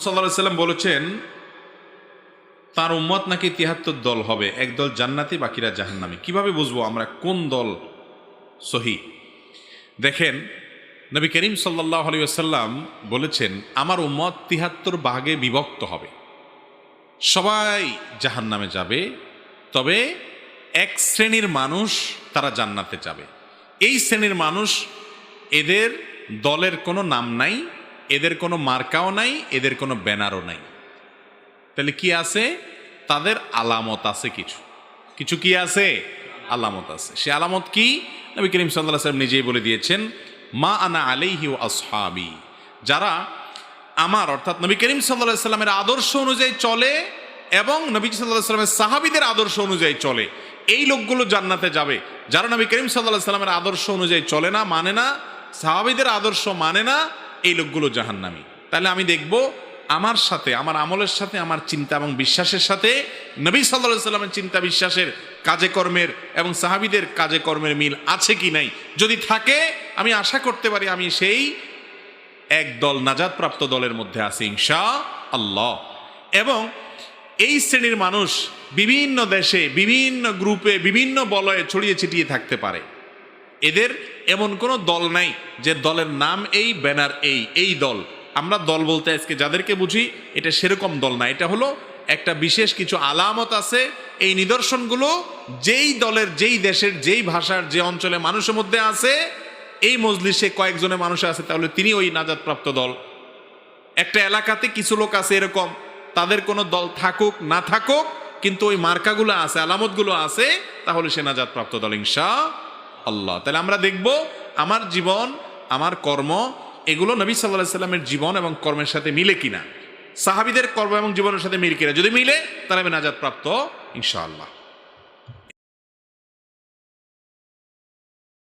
সাল্লাম বলেছেন, তার উম্মত নাকি তিয়াত্তর দল হবে একদল জান্নাতি, বাকিরা জাহান্নামি। কীভাবে বুঝব আমরা কোন দল সহি? দেখেন, নবী করিম সাল্লাহ আলী আসাল্লাম বলেছেন, আমার উম্মত তিহাত্তর ভাগে বিভক্ত হবে। সবাই জাহান্নামে যাবে, তবে এক শ্রেণির মানুষ তারা জান্নাতে যাবে। এই শ্রেণির মানুষ, এদের দলের কোনো নাম নাই এদের কোনো মার্কাও নাই, এদের কোনো ব্যানারও নাই। তাহলে কি আছে? তাদের আলামত আছে কিছু। কিছু কি আছে? আলামত আছে। সে আলামত কি? নবী করিম সাল্লাহ সাল্লাম নিজেই বলে দিয়েছেন, মা আনা আলাইহি ও আসহাবি। যারা আমার, অর্থাৎ নবী করিম সাল্লাহ সাল্লামের আদর্শ অনুযায়ী চলে এবং নবী সাল্লাহ সাল্লামের সাহাবিদের আদর্শ অনুযায়ী চলে, এই লোকগুলো জান্নাতে যাবে। যারা নবী করিম সাল্লাহ সাল্লামের আদর্শ অনুযায়ী চলে না মানে না, সাহাবিদের আদর্শ মানে না এই লোকগুলো জাহান্নামি। তাহলে আমি দেখব আমার সাথে, আমার আমলের সাথে, আমার চিন্তা এবং বিশ্বাসের সাথে নবী সাল্লাহ সাল্লামের চিন্তা বিশ্বাসের কাজে কর্মের এবং সাহাবিদের কাজে কর্মের মিল আছে কি নাই। যদি থাকে, আমি আশা করতে পারি আমি সেই এক দল নাজাদপ্রাপ্ত দলের মধ্যে আছে ইনশা আল্লাহ এবং এই শ্রেণির মানুষ বিভিন্ন দেশে, বিভিন্ন গ্রুপে, বিভিন্ন বলয়ে ছড়িয়ে ছিটিয়ে থাকতে পারে। এদের এমন কোনো দল নাই যে দলের নাম এই, ব্যানার এই এই দল। আমরা দল বলতে আজকে যাদেরকে বুঝি, এটা সেরকম দল না। এটা হলো একটা বিশেষ কিছু আলামত আছে এই নিদর্শনগুলো, যেই দলের, যেই দেশের, যেই ভাষার, যে অঞ্চলে মানুষের মধ্যে আছে, এই মজলিসে কয়েকজনের মানুষ আছে, তাহলে তিনি ওই নাজাদপ্রাপ্ত দল। একটা এলাকাতে কিছু লোক আছে এরকম, তাদের কোনো দল থাকুক, না থাকুক, কিন্তু ওই মার্কাগুলো আছে, আলামতগুলো আছে, তাহলে সে নাজাদ প্রাপ্ত দল, ইনশা আল্লাহ তাহলে আমরা দেখব আমার জীবন, আমার কর্ম, এগুলো নবী সাল্লাহ সাল্লামের জীবন এবং কর্মের সাথে মিলে কিনা। সাহাবিদের কর্ম এবং জীবনের সাথে মিল কিনা। যদি মিলে, তাহলে আমি নাজাদ প্রাপ্ত ইনশাআল্লাহ।